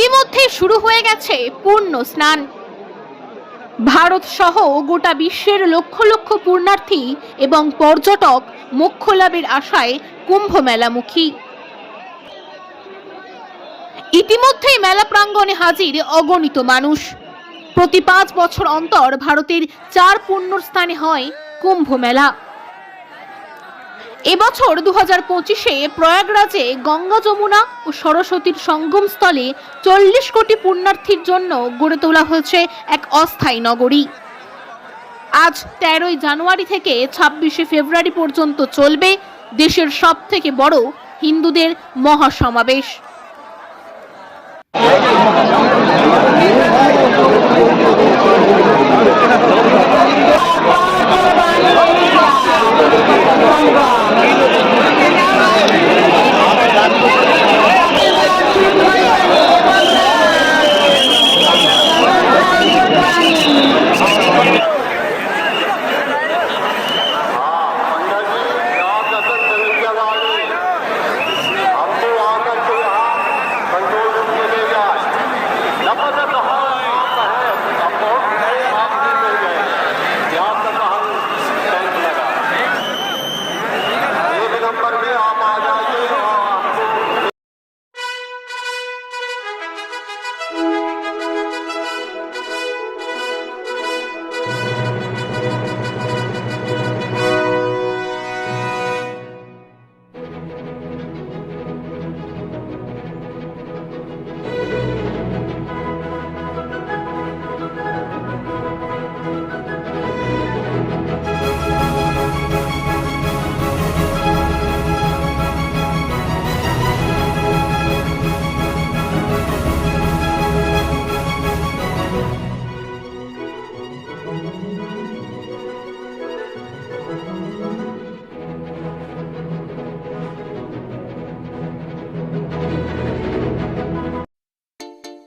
ইতিমধ্যে শুরু হয়ে গেছে পূর্ণ স্নান। ভারত সহ গোটা বিশ্বের লক্ষ লক্ষ পূর্ণার্থী এবং পর্যটক মোক্ষ লাভের আশায় কুম্ভ মেলামুখী ইতিমধ্যেই মেলা প্রাঙ্গণে হাজির অগণিত মানুষ। প্রতি পাঁচ বছর অন্তর ভারতের চার পূর্ণ স্থানে হয় কুম্ভ মেলা এবছর দু হাজার পঁচিশে প্রয়াগরাজে গঙ্গা যমুনা ও সরস্বতীর সঙ্গমস্থলে চল্লিশ কোটি পুণ্যার্থীর জন্য গড়ে তোলা হয়েছে এক অস্থায়ী নগরী। আজ তেরোই জানুয়ারি থেকে ছাব্বিশে ফেব্রুয়ারি পর্যন্ত চলবে দেশের সব থেকে বড় হিন্দুদের মহাসমাবেশ।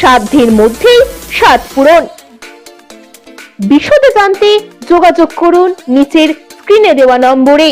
সাধ্যের মধ্যেই স্বাদ পূরণ। বিশদে জানতে যোগাযোগ করুন নিচের স্ক্রিনে দেওয়া নম্বরে।